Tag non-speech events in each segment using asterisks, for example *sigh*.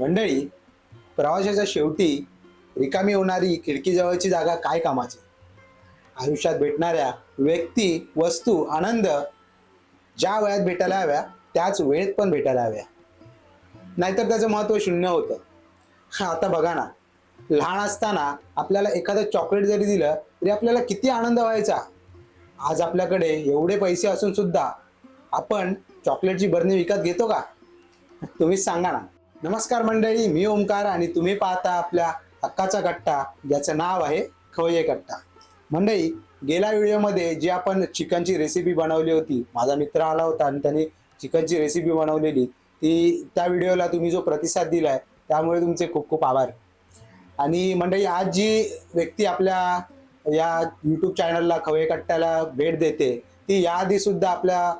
मंडळी प्रवासाच्या शेवटी रिकामी होणारी खिडकीजवळची जागा काय कामाची? आयुष्यात भेटणाऱ्या व्यक्ती वस्तू आनंद ज्या वयात भेटायला हव्या त्याच वेळेत पण भेटायला हव्या. नाहीतर त्याचं महत्त्व शून्य होतं. हा आता बघा ना. लहान असताना आपल्याला एखादं चॉकलेट जरी दिलं तरी आपल्याला किती आनंद व्हायचा? आज आपल्याकडे एवढे पैसे असून सुद्धा आपण चॉकलेटची बरणी विकत घेतो का? तुम्हीच सांगा ना. नमस्कार मंडळी मी ओमकार आणि तुम्ही पाहता आपल्या हक्काचा कट्टा ज्याचं नाव आहे खवये कट्टा. मंडळी गेल्या व्हिडिओमध्ये जी आपण चिकनची रेसिपी बनवली होती माझा मित्र आला होता आणि त्याने चिकनची रेसिपी बनवलेली ती त्या व्हिडिओला तुम्ही जो प्रतिसाद दिला आहे त्यामुळे तुमचे खूप खूप आभार. आणि मंडळी आज जी व्यक्ती आपल्या या यूट्यूब चॅनलला खवे कट्ट्याला भेट देते ती याआधी सुद्धा आपल्या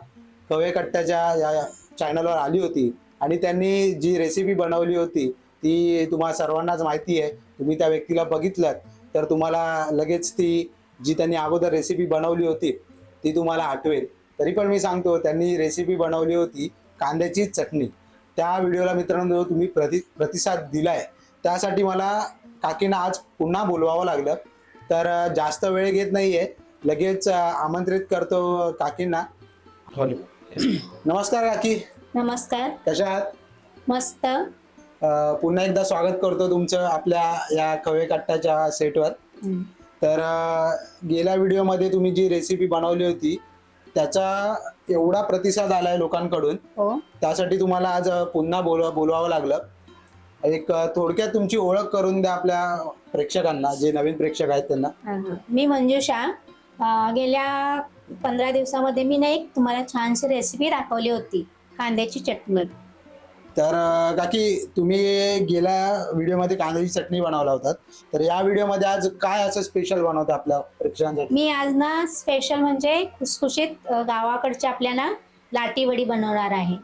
खवे कट्ट्याच्या या चॅनलवर आली होती. आणि त्यांनी जी रेसिपी बनवली होती ती तुम्हाला सर्वांनाच माहिती आहे. तुम्ही त्या व्यक्तीला बघितलं तर तुम्हाला लगेच ती जी त्यांनी अगोदर रेसिपी बनवली होती ती तुम्हाला आठवेल. तरी पण मी सांगतो त्यांनी रेसिपी बनवली होती कांद्याची चटणी. त्या व्हिडिओला मित्रांनो तुम्ही प्रति प्रतिसाद दिलाय. त्यासाठी मला काकींना आज पुन्हा बोलवावं लागलं. तर जास्त वेळ घेत नाहीये. लगेच अं, आमंत्रित करतो काकींना. नमस्कार काकी. नमस्कार. कशा आहात? मस्त. अं, पुन्हा एकदा स्वागत करतो तुमचं आपल्या या कवे कट्टाच्या सेटवर. तर अं, गेल्या व्हिडिओमध्ये तुम्ही जी रेसिपी बनवली होती त्याचा एवढा प्रतिसाद आलाय लोकांकडून. हो. त्यासाठी तुम्हाला आज अं, पुन्हा बोलवा बोलवावं लागलं. एक अं, थोडक्यात तुमची ओळख करून द्या आपल्या प्रेक्षकांना जे नवीन प्रेक्षक आहेत त्यांना. मी मंजुषा. अं, गेल्या पंधरा दिवसामध्ये मी ना एक तुम्हाला छानशी रेसिपी दाखवली होती. कांद्याची चटणी. तर काकी तुम्ही गेल्या व्हिडिओमध्ये कांद्याची चटणी बनवला होता. तर या व्हिडिओमध्ये आज काय असं स्पेशल बनवतं आपल्या प्रेक्षकांसाठी? मी आज ना स्पेशल म्हणजे खुसखुशीत अं, गावाकडची आपल्या ना लाटी वडी बनवणार आहे.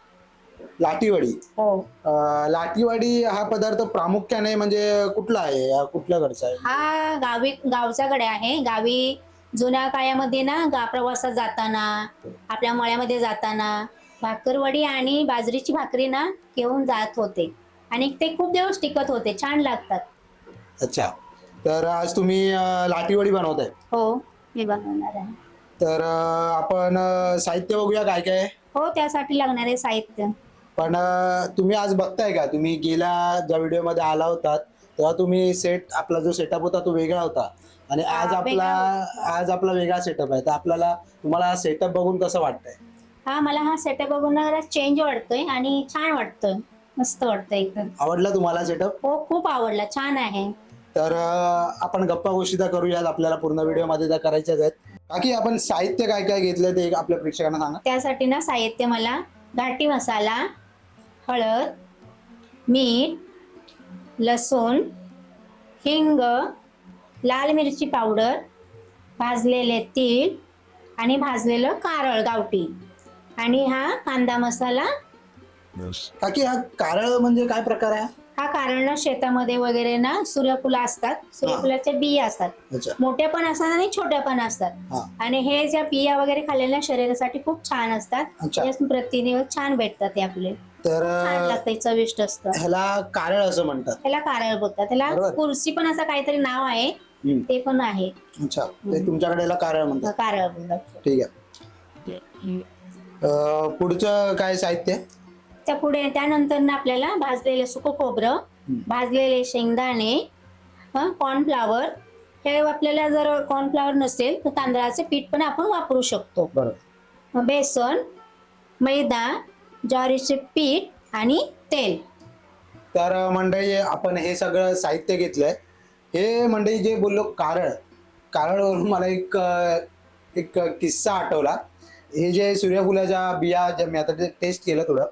लाटीवडी? हो. अं, लाटीवडी हा पदार्थ प्रामुख्याने म्हणजे कुठला आहे? या कुठल्याकडचा आहे? हा गावी गावच्याकडे आहे. गावी जुन्या काळामध्ये ना गा प्रवासात जाताना आपल्या मळ्यामध्ये जाताना भाकरवडी आणि बाजरीची भाकरी ना घेऊन जात होते. आणि ते खूप दिवस टिकत होते छान लागतात. अच्छा. तर आज तुम्ही अं, लाटीवडी बनवताय. हो मी बनवणार आहे. तर अं, आपण अं, साहित्य बघूया काय काय? आहे. हो त्यासाठी लागणारे साहित्य. पण अं, तुम्ही आज बघताय का? तुम्ही गेल्या ज्या व्हिडिओमध्ये आला होतात तेव्हा तुम्ही सेट आपला जो सेटअप होता तो वेगळा होता. आणि आज हा, आपला आज आपला वेगळा सेटअप आहे. तर आपल्याला तुम्हाला सेटअप बघून कसं वाटतंय? हा मला हा सेटअप बघून जरा चेंज वाटतोय आणि छान वाटतोय. मस्त वाटतंय एकदम. आवडला तुम्हाला सेटअप हो खूप आवडला. छान आहे. तर अं, आपण गप्पा गोष्टी तर करूयात. आपल्याला पूर्ण व्हिडिओमध्ये त्या करायच्याच आहेत. बाकी आपण साहित्य काय काय घेतलंय ते आपल्या प्रेक्षकांना सांगा. त्यासाठी ना साहित्य मला घाटी मसाला हळद मीठ लसूण हिंग लाल मिरची पावडर भाजलेले तीळ आणि भाजलेलं कारळ गावठी. आणि हा कांदा मसाला. काकी हा कारळ म्हणजे काय प्रकार आहे? हा कारण ना शेतामध्ये वगैरे ना सूर्यफुलं असतात. सूर्यफुलाच्या बिया असतात. अच्छा. मोठ्या पण असतात आणि छोट्या पण असतात. आणि हे ज्या बिया वगैरे खाल्लेल्या शरीरासाठी खूप छान असतात. अच्छा. प्रथिने छान भेटतात ते आपले. तर छान अं, लागतं चविष्ट असतं. ह्याला कारळ असं म्हणतात. त्याला कारळ बोलतात. त्याला बरोबर. कुर्सी पण असं काहीतरी नाव आहे. हम्म. ते पण आहे. अच्छा. ते तुमच्याकडे याला कारळ म्हणतात. कारळ बोलतात. ठीक आहे. अं, पुढचं काय साहित्य? त्या पुढे त्यानंतर ना आपल्याला भाजलेलं सुकं खोबरं भाजलेले शेंगदाणे कॉर्नफ्लावर हे आपल्याला जर कॉर्नफ्लावर नसेल तर तांदळाचे पीठ पण आपण वापरू शकतो. बरोबर. बेसन मैदा ज्वारीचे पीठ आणि तेल. तर मंडळी आपण हे सगळं साहित्य घेतलंय. हे मंडळी जे बोललो कारळ कारळवरून मला एक अं, एक किस्सा आठवला. हे जे सूर्यफुलाच्या बिया ज्या मी आता टेस्ट केलं थोडं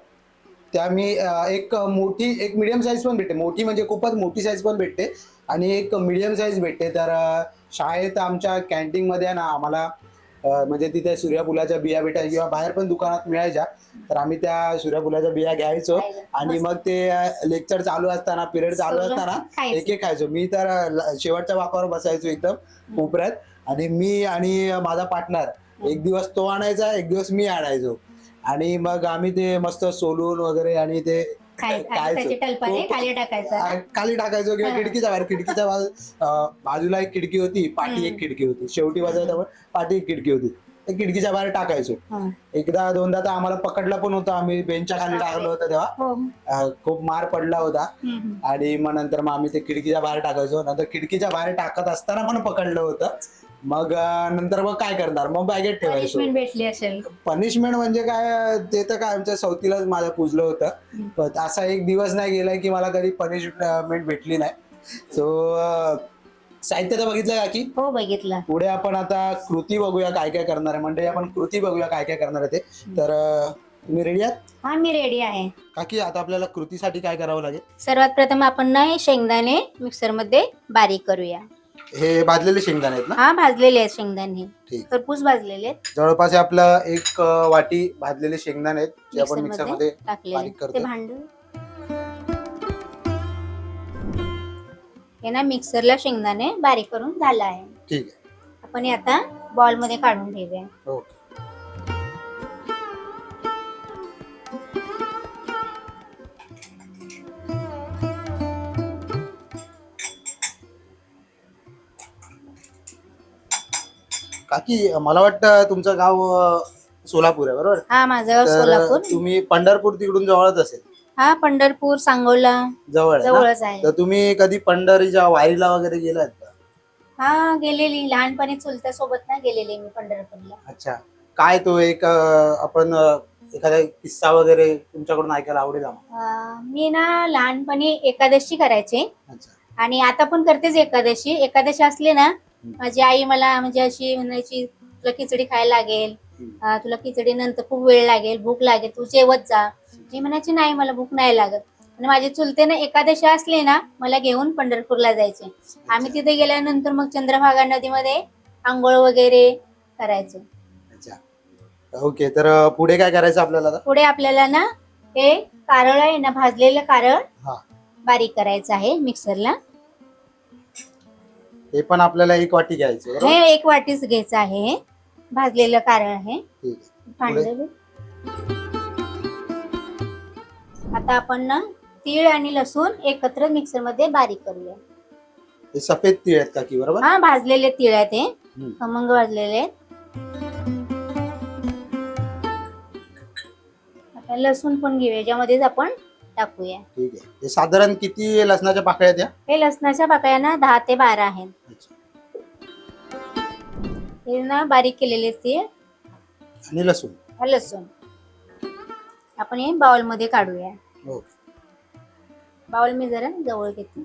त्या मी एक मोठी एक मिडियम साईज पण भेटते. मोठी म्हणजे खूपच मोठी साईज पण भेटते आणि एक मिडियम साईज भेटते. तर शाळेत आमच्या कॅन्टीनमध्ये ना आम्हाला म्हणजे तिथे सूर्यफुलाच्या बिया भेटायच्या किंवा बाहेर पण दुकानात मिळायच्या. तर आम्ही त्या सूर्यफुलाच्या बिया घ्यायचो आणि मग ते लेक्चर चालू असताना पिरियड चालू असताना. एक एक खायचो. मी तर शेवटच्या वाकावर बसायचो एकदम कोपऱ्यात आणि मी आणि माझा पार्टनर एक दिवस तो आणायचा एक दिवस मी आणायचो. आणि मग आम्ही ते मस्त सोलून वगैरे आणि ते खाली टाकायचं. आ, खाली टाकायचो किंवा. खिडकीच्या बाहेर खिडकीच्या बाजूला एक खिडकी होती पाठी. एक खिडकी होती. शेवटी बाजूला पाठी एक खिडकी होती. त्या खिडकीच्या बाहेर टाकायचो. एकदा दोनदा तर आम्हाला पकडला पण होता. आम्ही बेंचच्या खाली टाकलं होतं तेव्हा. हो. खूप मार पडला होता. आणि मग नंतर मग आम्ही ते खिडकीच्या बाहेर टाकायचो. नंतर खिडकीच्या बाहेर टाकत असताना पण पकडलं होतं. मग नंतर मग काय करणार? मग बॅगेत ठेवायचो. पनिशमेंट भेटली असेल. पनिशमेंट म्हणजे काय ते तर काय आमच्या चौथीलाच माझं पुजलं होतं. पण असा एक दिवस नाही गेलाय की मला कधी पनिशमेंट भेटली नाही. सो साहित्य तर बघितलं का की? हो बघितलं. पुढे आपण आता कृती बघूया काय काय करणार आहे. म्हणजे आपण कृती बघूया काय काय करणार आहे ते. तर अं, तुम्ही रेडी आहात? हा मी रेडी आहे. काकी आता आपल्याला कृतीसाठी काय करावं लागेल? सर्वात प्रथम आपण ना हे शेंगदाणे मिक्सरमध्ये बारीक करूया. हे भाजलेले शेंगदाणे आहेत ना? हा भाजलेले आहेत शेंगदाणे. ठीक. खरपूस भाजलेले आहेत. जवळपास हे आपलं एक अं, वाटी भाजलेले शेंगदाणे आहेत जे आपण मिक्सर मिक्सरमध्ये मध्ये टाकलेले बारीक करतो. ते भांड हे ना मिक्सरला शेंगदाणे बारीक करून झालं आहे. ठीक आहे. आपण हे आता बॉलमध्ये काढून ठेवूया ओके. काकी मला वाटतं तुमचं गाव अं, सोलापूर आहे बरोबर? हा माझं गाव तर सोलापूर. तुम्ही पंढरपूर तिकडून जवळच असेल. हा पंढरपूर सांगोला. जवळ आहे ना? जवळच आहे. तर तुम्ही कधी पंढरीच्या वारीला वगैरे गेलात का? हा गेलेली. लहानपणी चुलत्या सोबत ना गेलेली मी पंढरपूरला. अच्छा. काय तो एक अं, आपण अं, एखादा किस्सा वगैरे तुमच्याकडून ऐकायला आवडेल आम्हाला? अं, मी ना लहानपणी एकादशी करायचे. अच्छा. आणि आता पण करतेच एकादशी. एकादशी असली ना माझी आई मला म्हणजे अशी म्हणायची तुला खिचडी खायला लागेल. अं, तुला खिचडी नंतर खूप वेळ लागेल भूक लागेल तू जेवत जा. मी म्हणायची नाही मला भूक नाही लागत. आणि माझे चुलते ना एकादशी असले ना मला घेऊन पंढरपूरला जायचे. आम्ही तिथे गेल्यानंतर मग चंद्रभागा नदीमध्ये आंघोळ वगैरे करायचो. अच्छा. ओके तर अं, पुढे काय करायचं आपल्याला आता? पुढे आपल्याला ना हे कारळ आहे ना भाजलेलं कारळ हा. बारीक करायचं आहे मिक्सरला. हे पण आपल्याला एक वाटी घ्यायचं बरोबर? हे एक वाटीच घ्यायचं आहे. हे. भाजलेलं कारळ आहे. ठीक आहे. भांडलेलं. आता आपण ना तीळ आणि लसूण एकत्र मिक्सरमध्ये बारीक करूया. हे सफेद तीळ आहेत काकी बरोबर? हा भाजलेले तीळ आहेत हे. हम्म. खमंग भाजलेले आहेत. आता लसूण पण घेऊया याच्यामध्येच आपण टाकूया. ठीक आहे. हे साधारण किती लसणाच्या पाकळ्या आहेत या? हे लसणाच्या पाकळ्या ना दहा ते बारा आहेत. अच्छा. हे ना बारीक केलेले तीळ आणि लसूण? हा लसूण. आपण हे बाउलमध्ये काढूया. ओके बाउल मी जरा जवळ घेते.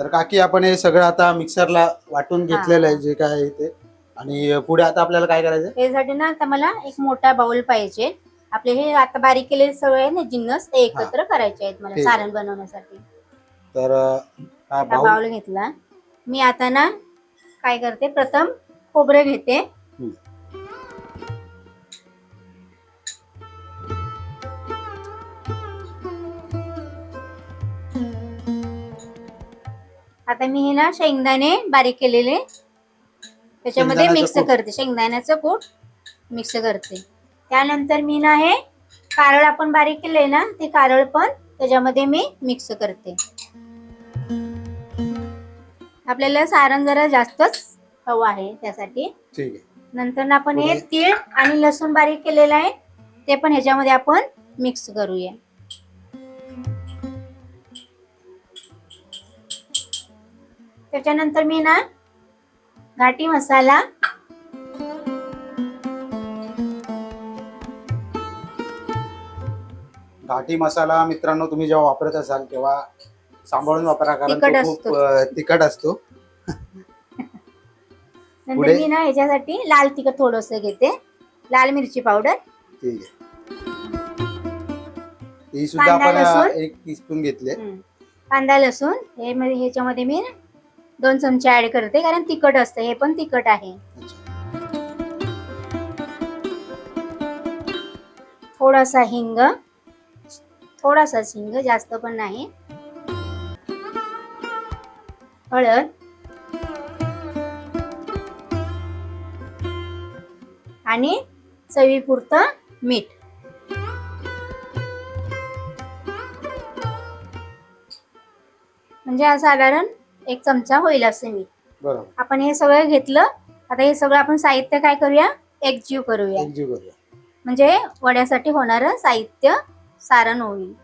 तर काकी आपण हे सगळं आता मिक्सरला वाटून घेतलेलं आहे जे काय आहे ते. आणि पुढे आता आपल्याला काय करायचं यासाठी ना आता मला एक मोठा बाउल पाहिजे. आपले हे आता बारीक केलेले सगळे आहे ना जिन्नस ते एकत्र करायचे आहेत मला ठीक. सारण बनवण्यासाठी. तर हा हा बाउल घेतला. मी आता ना काय करते प्रथम खोबरं घेते. आता मी हे ना शेंगदाणे बारीक केलेले. त्याच्यामध्ये शेंगदाण्याचं मिक्स कूट. करते. शेंगदाण्याचं कूट मिक्स करते. त्यानंतर मी ना हे कारळ आपण बारीक केलंय ना ते कारळ पण त्याच्यामध्ये मी मिक्स करते. आपल्याला सारण जरा जास्तच हवं आहे त्यासाठी. ठीक आहे. नंतर ना आपण हे? तीळ आणि लसूण बारीक केलेलं आहे ते पण ह्याच्यामध्ये आपण मिक्स करूया. त्याच्यानंतर मी ना घाटी मसाला घाटी मसाला मित्रांनो तुम्ही जेव्हा वापरत असाल तेव्हा सांभाळून वापरा कारण तिखट तो खूप असतो. अं, तिखट असतो. नंतर पुढे? मी ना ह्याच्यासाठी लाल तिखट थोडस घेते. लाल मिरची पावडर. ठीक आहे. ही सुद्धा कांदा, आपण अं, लसूण. एक टीस्पून घेतले. कांदा लसूण. हे मध्ये ह्याच्यामध्ये मी दोन चमचे ऍड करते कारण तिखट असतं हे पण तिखट आहे. थोडासा हिंग थोडासा हिंग जास्त पण नाही. हळद. आणि चवीपुरतं मीठ. म्हणजे साधारण एक चमचा होईल असं मीठ बरोबर. आपण हे सगळं घेतलं. आता हे सगळं आपण साहित्य काय करूया? एकजीव करूया. एकजीव करूया. म्हणजे वड्यासाठी होणारं साहित्य सारण होईल.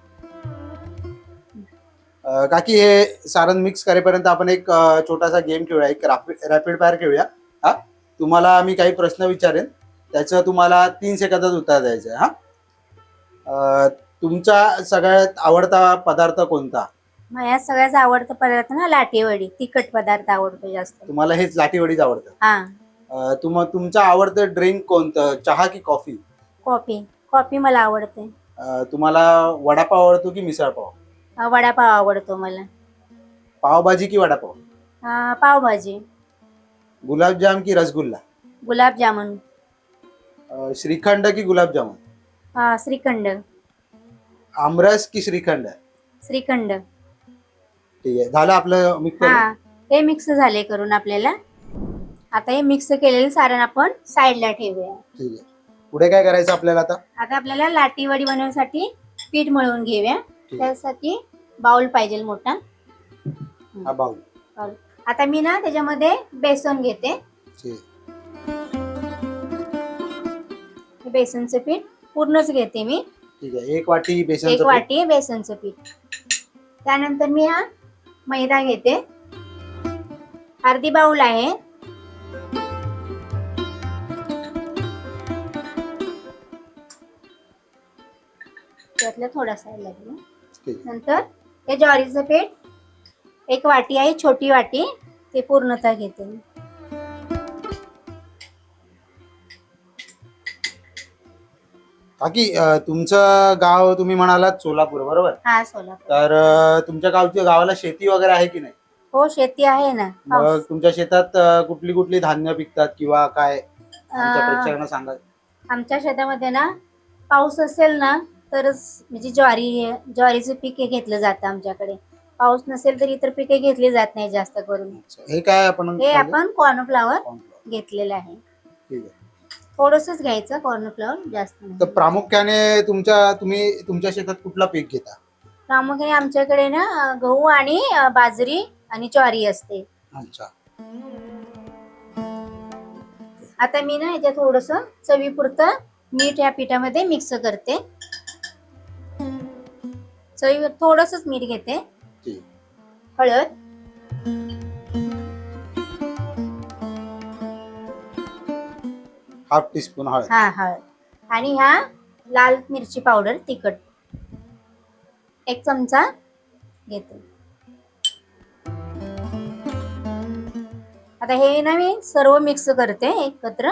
अं, काकी हे सारण मिक्स करेपर्यंत आपण एक अं, छोटासा गेम खेळूया. एक रॅपिड फायर खेळूया. हा? तुम्हाला मी काही प्रश्न विचारेन. त्याचं तुम्हाला तीन सेकंदात उत्तर द्यायचं आहे हा? अं, तुमचा सगळ्यात आवडता पदार्थ कोणता? माझ्या सगळ्यात आवडतं पदार्थ ना लाटेवडी तिखट पदार्थ आवडतो जास्त. तुम्हाला हेच लाटीवडीच आवडतं हा. अं, तुम तुमचं आवडतं ड्रिंक कोणतं? चहा की कॉफी? कॉफी. कॉफी मला आवडते. अं, तुम्हाला वडापाव आवडतो की मिसळपाव? अं, वडापाव आवडतो मला. पावभाजी की वडापाव? अं, पावभाजी. गुलाबजाम की रसगुल्ला? गुलाबजामुन. अं, श्रीखंड की गुलाबजामुन? अं, श्रीखंड. आमरस की श्रीखंड? श्रीखंड. ठीक आहे. झालं आपलं मिक्स हा हे मिक्स झाले करून आपल्याला. आता हे मिक्स केलेलं सारण आपण साईडला ठेवूया. ठीक आहे. पुढे काय करायचं आपल्याला आता? आता आपल्याला लाटी वडी बनवण्यासाठी पीठ मळून घेऊया. त्यासाठी बाउल पाहिजे मोठा. हा बाउल. आता मी ना त्याच्यामध्ये बेसन घेते. ठीक आहे. हे बेसनचं पीठ पूर्णच घेते मी. ठीक आहे. एक वाटी एक बेसनचं पीठ. वाटी बेसनचं पीठ. त्यानंतर मी हा मैदा घेते अर्धी बाउल आहे. त्यातलं थोडासा लागेल. नंतर हे ज्वारीचं पीठ एक वाटी आहे छोटी वाटी ते पूर्णतः घेते मी. काकी अं, तुमचं गाव तुम्ही म्हणालात सोलापूर बरोबर? हा सोलापूर. तर अं, तुमच्या गावच्या गावाला शेती वगैरे आहे की नाही? हो शेती आहे ना. मग तुमच्या शेतात अं, कुठली कुठली धान्य पिकतात किंवा काय? आमच्या अं, प्रेक्षकांना सांगा. आमच्या शेतामध्ये ना पाऊस असेल ना तरच म्हणजे ज्वारी ज्वारीचं पीक हे घेतलं जातं आमच्याकडे. पाऊस नसेल तर इतर पिके घेतली जात नाही जास्त करून. हे काय आपण हे आपण कॉर्नफ्लावर ठीक घेतलेलं आहे. आहे. थोडंसंच घ्यायचं कॉर्नफ्लावर जास्त नाही. तर प्रामुख्याने तुमच्या तुम्ही तुमच्या शेतात कुठला पीक घेता? प्रामुख्याने आमच्याकडे ना अं, गहू आणि अं, बाजरी आणि ज्वारी असते. अच्छा. आता मी ना याच्यात थोडस चवीपुरतं मीठ या पिठामध्ये मिक्स करते. चवी थोडस मीठ घेते. ठीक. हळद. हाफ टी स्पून हळद हा. हळद आणि ह्या लाल मिरची पावडर तिखट. एक चमचा घेते. आता हे ना मी सर्व मिक्स करते एकत्र.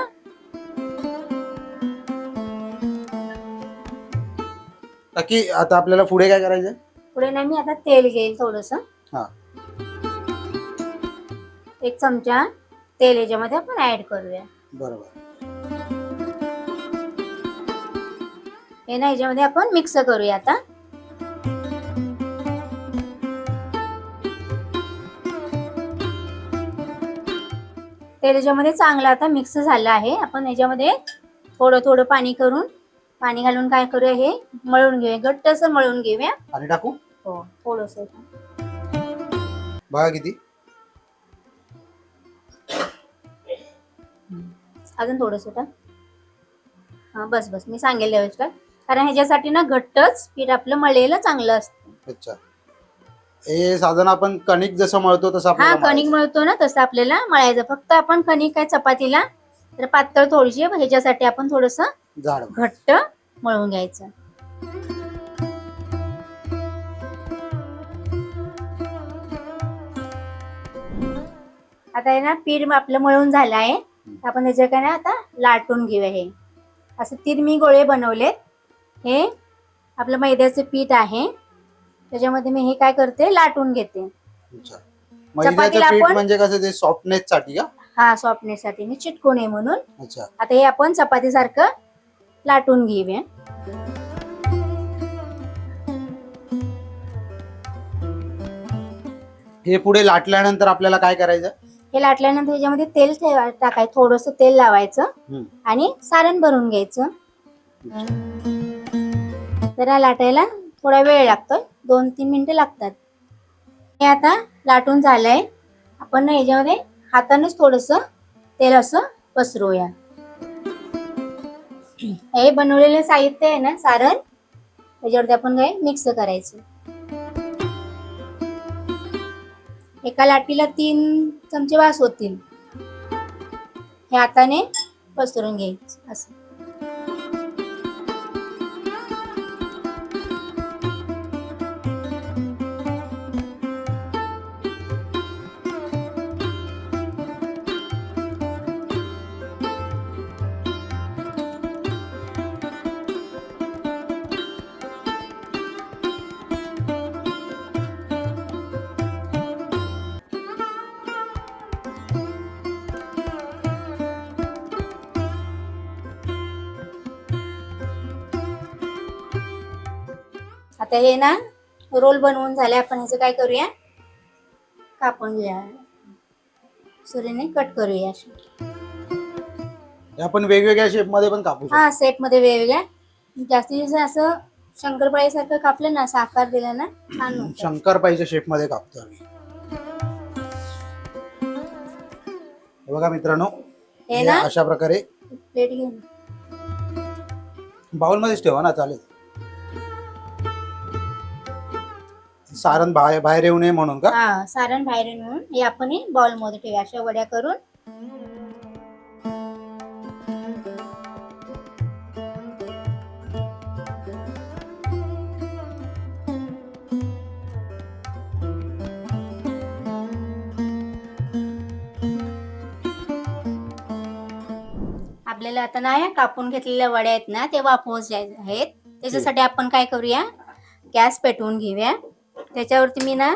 बाकी आता आपल्याला पुढे काय करायचं पुढे ना मी आता तेल घेईल थोडस. हा. एक चमचा तेल याच्यामध्ये आपण ऍड करूया. बरोबर. हे ना याच्यामध्ये आपण मिक्स करूया आता. तेल याच्यामध्ये चांगलं आता मिक्स झालं आहे. आपण याच्यामध्ये थोडं थोडं पाणी करून पाणी घालून काय करूया हे? मळून घेऊया. घट्ट असं मळून घेऊया. पाणी टाकू? हो थोडस बघा किती. अजून थोडस टाक हा बस बस. मी सांगेल त्यावेळेस टाक कारण ह्याच्यासाठी ना घट्टच पीठ आपलं मळलेलं चांगलं असतं. अच्छा. हे साधारण आपण कणिक जसं मळतो तसं हा आपल्याला कणिक मळायचं. मळतो ना तसं आपल्याला मळायचं. फक्त आपण कणिक काय चपातीला तर पातळ थोडीशी ह्याच्यासाठी आपण थोडस जाड घट्ट मळून घ्यायचं. आता आहे ना पीठ आपलं मळून झालं आहे. आपण त्याच्या काय ना आता लाटून घेऊया हे. असं तीन मी गोळे बनवलेत. हे आपलं मैद्याचं पीठ आहे. त्याच्यामध्ये मी हे काय करते लाटून घेते. अच्छा. मैद्याचं चपातीला पीठ आपण- म्हणजे कसं ते सॉफ्टनेस साठी का? हा सॉफ्टनेससाठी मी चिटकू नये म्हणून. अच्छा. आता हे आपण चपाती सारखं लाटून घेऊया. हे पुढे लाटल्यानंतर आपल्याला काय करायचं? हे लाटल्यानंतर ह्याच्यामध्ये तेल ठेवा टाकाय थोडस तेल लावायचं हम्म. आणि सारण भरून घ्यायचं. जरा लाटायला थोडा वेळ लागतोय. दोन तीन मिनटं लागतात. हे आता लाटून झालंय. आपण याच्यामध्ये हातानेच थोडस तेल असं पसरूया हे बनवलेलं साहित्य आहे ना सारण? त्याच्यावरती आपण काय मिक्स करायचं. एका लाटीला तीन चमचे वास होतील. हे हाताने पसरून घ्यायचं असं. आता हे ना रोल बनवून झाले. आपण ह्याचं काय करूया? कापून घेऊया. सुरीने कट करूया. हे आपण वेगवेगळ्या शेपमध्ये पण कापू शकतो. हा सेटमध्ये वेगवेगळ्या. जास्तीत जास्त असं शंकरपाळी सारखं कापलं ना असं आकार दिला ना छान होतं. शंकरपाईच्या शेपमध्ये कापतो आम्ही. हे बघा मित्रांनो हे हे ना? अशा प्रकारे प्लेट घेऊन. बाउल मध्येच ठेवा ना चालेल. सारण बाहेर बाहेर येऊ नये म्हणून का? हा सारण बाहेर नेऊन हे आपण बॉलमध्ये ठेवूया. अशा वड्या करून. आपल्याला आता ना कापून घेतलेल्या वड्या आहेत ना ते वापरायचे आहेत. त्याच्यासाठी आपण काय करूया? गॅस पेटवून घेऊया. त्याच्यावरती मी ना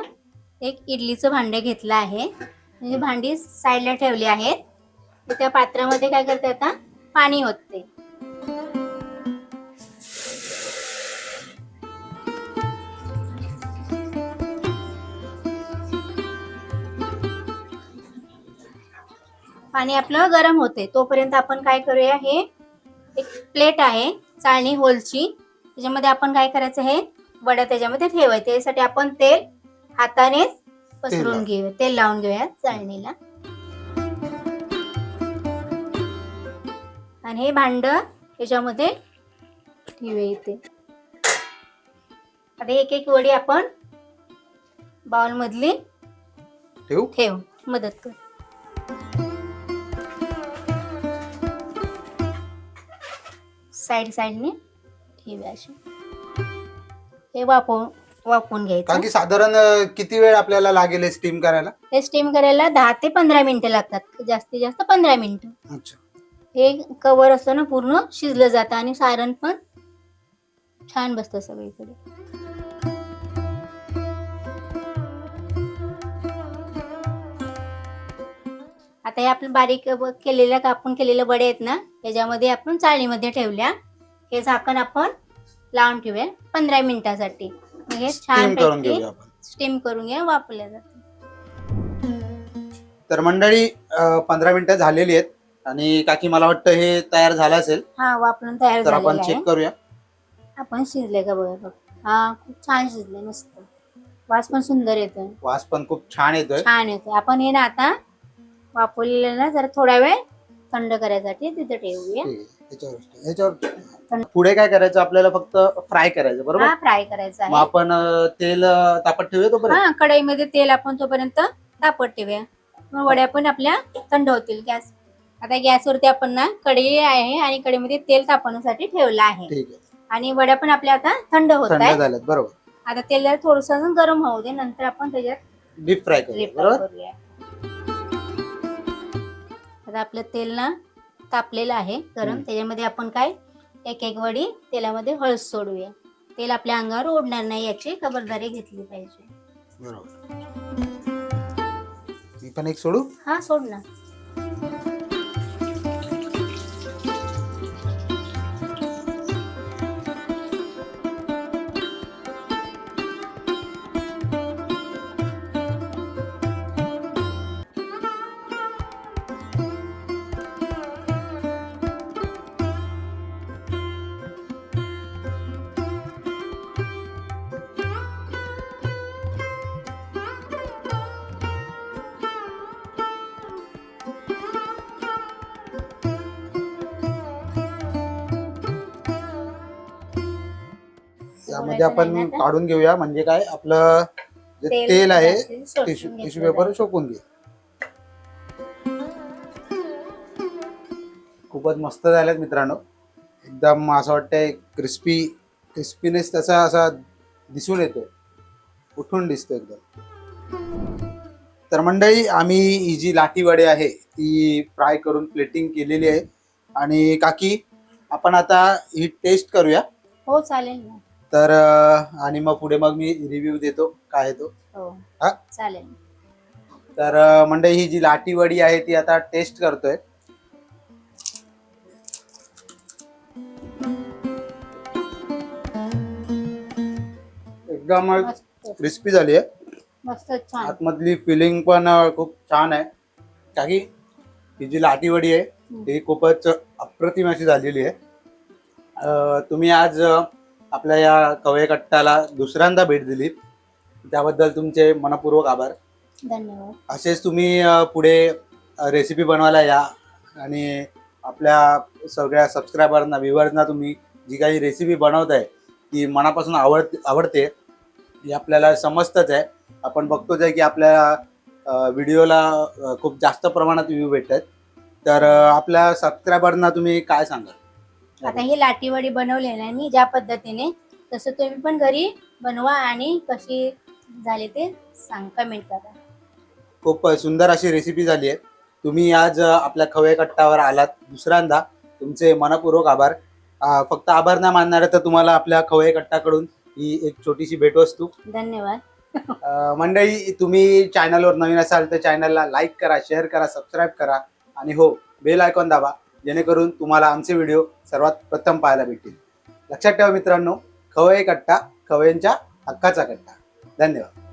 एक इडलीचं भांडे घेतलं आहे. म्हणजे भांडी साईडला ठेवली आहेत. तर त्या पात्रामध्ये काय करते आता? पाणी होते पाणी आपलं गरम होते. तोपर्यंत आपण काय करूया हे एक प्लेट आहे चाळणी होलची. त्याच्यामध्ये आपण काय करायचं हे वड्या त्याच्यामध्ये ठेवायचे. त्यासाठी आपण तेल हातानेच पसरून. घेऊया. तेल लावून घेऊया चाळणीला. आणि हे भांड याच्यामध्ये ठेवूया इथे. आता एक एक वडी आपण बाउल मधली ठेवू? ठेव. मदत कर. साईड साईडने ठेवूया अशी. हे वापरून वापरून घ्यायचं. कारण की साधारण अं, किती वेळ आपल्याला लागेल स्टीम करायला? हे स्टीम करायला दहा ते पंधरा मिनिटं लागतात. जास्तीत जास्त पंधरा मिनिटं. अच्छा. हे कवर असतं ना पूर्ण शिजलं जातं आणि सारण पण छान बसतं सगळीकडे. आता हे आपण बारीक ब- केलेल्या कापून केलेल्या वडे आहेत ना त्याच्यामध्ये आपण चाळणीमध्ये ठेवल्या. हे झाकण आपण लावून ठेवूया पंधरा मिनिटासाठी. मग हे स्टीम छान करून घेऊया आपण. स्टीम करून घ्या वापरल्या जाते तर मंडळी पंधरा मिनिटं झालेली आहेत आणि काकी मला वाटतं हे तयार झालं असेल. हा वापरून तयार तर आपण झालेलं आहे. चेक करूया. आपण शिजले का बघा बघ. हा खूप छान शिजले मस्त. वास पण सुंदर येतोय. वास पण खूप छान येतोय. छान येतोय. आपण हे ना आता वापरलेलं ना जरा थोडा वेळ थंड करायसाठी तिथे ठेवूया. याच्यावर याच्यावर पुढे काय करायचं? आपल्याला फक्त फ्राय करायचं बरोबर? हा फ्राय करायचा मग आहे आपण अं, तेल अं, तापत ठेवूया तोपर्यंत? हा कढईमध्ये तेल आपण तोपर्यंत तापत ठेवूया. मग वड्या पण आपल्या थंड होतील गॅस. आता गॅसवरती आपण ना कढई आहे आणि कढईमध्ये तेल तापवण्यासाठी ठेवलं आहे. ठीक आहे. आणि वड्या पण आपल्या आता थंड होत थंड आहे झाल्यात बरोबर. आता तेल जरा थोडस गरम होऊ दे नंतर आपण त्याच्यात डीप फ्राय करूया Refry बरोबर? करूया. आता आपलं तेल ना तापलेलं आहे गरम. त्याच्यामध्ये आपण काय एक एक वडी तेलामध्ये हळद सोडूया. तेल आपल्या अंगावर ओढणार नाही याची खबरदारी घेतली पाहिजे. बरोबर. मी पण एक सोडू? हा सोड ना. यामध्ये सोडायचं आपण? काढून घेऊया. म्हणजे काय? आपलं जे तेल तेल आहे जास्ती शोषून टिश्यू पेपर. शोकून घे. खूपच मस्त झालेत मित्रांनो. एकदम असं वाटतंय क्रिस्पी क्रिस्पीनेस त्याचा असा दिसून येतो उठून दिसतो एकदम. तर मंडळी आम्ही ही जी लाठी वडे आहे ती फ्राय करून प्लेटिंग केलेली आहे. आणि काकी आपण आता ही टेस्ट करूया. हो चालेल ना. तर अं, आणि मग पुढे मग मी रिव्ह्यू देतो काय आहे तो. हो. हा? चालेल. तर अं, मंडळी ही जी लाटी वडी आहे ती आता टेस्ट करतोय. एकदम मस्त. क्रिस्पी झाली आहे. मस्त छान. आतमधली फिलिंग पण अं, खूप छान आहे. काही ही जी लाटी वडी आहे ती खूपच अप्रतिम अशी झालेली आहे. अं, तुम्ही आज अं, आपल्या या कवळे कट्टाला दुसऱ्यांदा भेट दिली. त्याबद्दल तुमचे मनपूर्वक आभार. धन्यवाद. असेच तुम्ही पुढे रेसिपी बनवायला या आणि आपल्या सगळ्या सबस्क्रायबरना व्ह्युअर्सना तुम्ही जी काही रेसिपी बनवताय ती मनापासून आवड आवडते. हे आपल्याला समजतच आहे. आपण बघतोच आहे की आपल्या व्हिडिओला खूप जास्त प्रमाणात व्ह्यू भेटतात. तर आपल्या सबस्क्रायबरना तुम्ही काय सांगाल? आता ही लाटीवडी बनवली ना मी ज्या पद्धतीने तसं तुम्ही पण घरी बनवा आणि कशी झाली ते सांग कमेंट करा. खूप सुंदर अशी रेसिपी झाली आहे. तुम्ही आज आपल्या खवे कट्टावर आलात दुसऱ्यांदा. तुमचे मनपूर्वक आभार. फक्त आभार नाही मानणार तर तुम्हाला आपल्या खवये कट्टाकडून ही एक छोटीशी भेटवस्तू धन्यवाद. *laughs* मंडळी तुम्ही चॅनलवर नवीन असाल तर चॅनलला लाईक करा शेअर करा सबस्क्राईब करा. आणि हो बेल आयकॉन दाबा. जेणेकरून तुम्हाला आमचे व्हिडिओ सर्वात प्रथम पाहायला भेटतील. लक्षात ठेवा मित्रांनो खवय कट्टा खवयांच्या हक्काचा कट्टा. धन्यवाद.